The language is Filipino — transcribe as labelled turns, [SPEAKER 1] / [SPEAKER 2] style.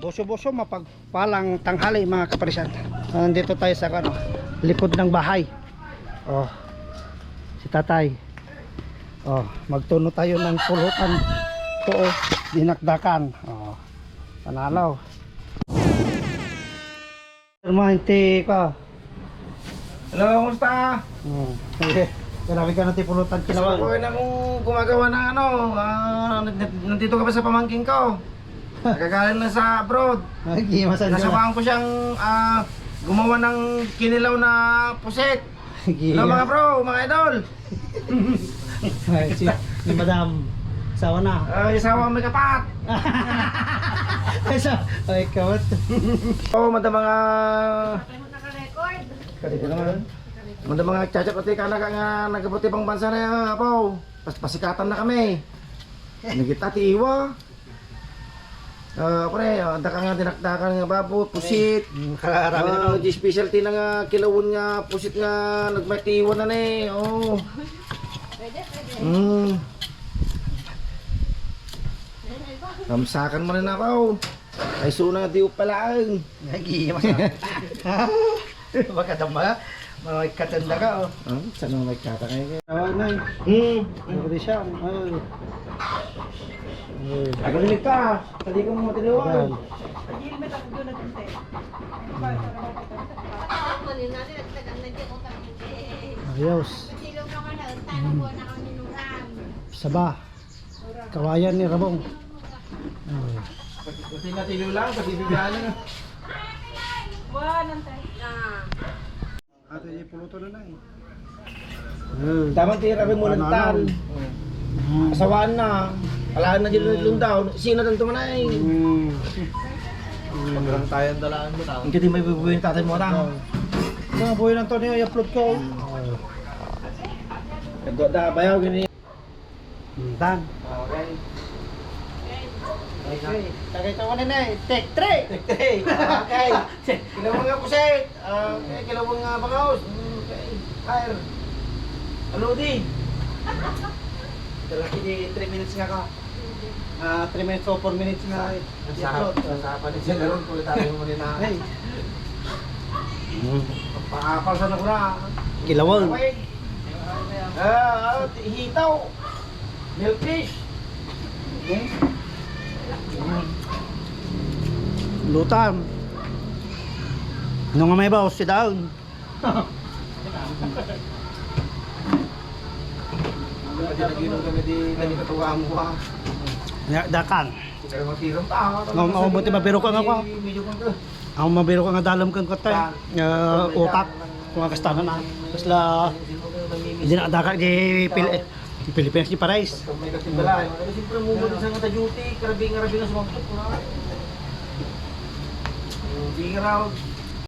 [SPEAKER 1] Boso-boso mapagpalang tanghali mga kaparisan. Nandito tayo sa ano, likod ng bahay. Oh. Si Tatay. Oh, magtuno tayo ng pulutan. To oh, dinakdakan. Oh. Panalaw. Hermante ka.
[SPEAKER 2] Hello, kumusta?
[SPEAKER 1] Oh. Grabe ka natin pulutan
[SPEAKER 2] Kasi
[SPEAKER 1] kinawa.
[SPEAKER 2] ako na kung gumagawa ng ano, ah, nand- nandito ka pa sa pamangking ko. Nagagaling na sa abroad.
[SPEAKER 1] Gimasan ka.
[SPEAKER 2] Nasabaan ko siyang ah, gumawa ng kinilaw na puset. Hello mga bro, mga idol.
[SPEAKER 1] Ay, si, ni Madam. Sawa na.
[SPEAKER 2] Uh, isawa may kapat.
[SPEAKER 1] Sa, ay, kawat.
[SPEAKER 2] Oo, oh, madam mga... Kadito naman. Madam mga chachat pati ka na nga nagabuti pang bansa na yan, apo. Pas pasikatan na kami. Nagita ti iwa. Ah, pre, uh, daka nga dinakdakan nga babo, pusit.
[SPEAKER 1] Karami na
[SPEAKER 2] Ah, di specialty na nga kilawon nga pusit nga nagmatiwan na ni. Oh. Mm. Kamsakan mo na ako. Ay suna nga di upalaan.
[SPEAKER 1] Gimasan. Baka dama. Mga katanda ka, oh.
[SPEAKER 2] Ah, saan mo may kata kayo?
[SPEAKER 1] Tawag na.
[SPEAKER 2] Hmm.
[SPEAKER 1] Ano ba siya? Ay. Ay.
[SPEAKER 2] Agalinig ka. Hindi ka mo matinuan.
[SPEAKER 1] Ayos. Saba. Kawayan ni Rabong. Ay.
[SPEAKER 2] Kasi natilo lang, pagbibigalan na.
[SPEAKER 1] Ate, puluto na na eh.
[SPEAKER 2] Tamang tira rin mo ng tal. Asawaan na. Alaan na dyan ng lundaw. Sino nang tumanay?
[SPEAKER 1] Hmm.
[SPEAKER 2] Pagkarang tayo ang dalaan mo tao. Hindi may bubuhin tatay mo tao.
[SPEAKER 1] Mga buhay ng Tonyo, i-upload ko.
[SPEAKER 2] Nagdo da bayaw gini.
[SPEAKER 1] Hmm, Dan.
[SPEAKER 2] Okay.
[SPEAKER 1] Okay. Tagay tawa na na eh. Take three.
[SPEAKER 2] Okay. Okay. Kilawang nga pusit. Ah, okay, kilawang nga bangaws. Mm, Okay. Fire. Ano di? Dalaki di 3 minutes nga ka.
[SPEAKER 1] Ah, 3 minutes o 4 minutes eh. I-upload.
[SPEAKER 2] Nasapan siya naroon kulit tayo mo rin na.
[SPEAKER 1] Hey.
[SPEAKER 2] Paapal sa nakura.
[SPEAKER 1] Kilawang.
[SPEAKER 2] Okay. Ah, hitaw. Milkfish.
[SPEAKER 1] Lutan. Nung may bawas si Daon.
[SPEAKER 2] Naginom kami di mo ha.
[SPEAKER 1] Ya, dakan.
[SPEAKER 2] Pero matirong ta.
[SPEAKER 1] Ngam ako buti mabiro ka nga ko. Ako mabiro ka nga dalam kang kotay. Uh, utak. Kung ang kastanan na. Tapos la, hindi na daka di Pil di Pilipinas di Parais.
[SPEAKER 2] Pag may katimbala. Ano siyempre mo mo sa nga duty, karabing karabing sa mga Hindi raw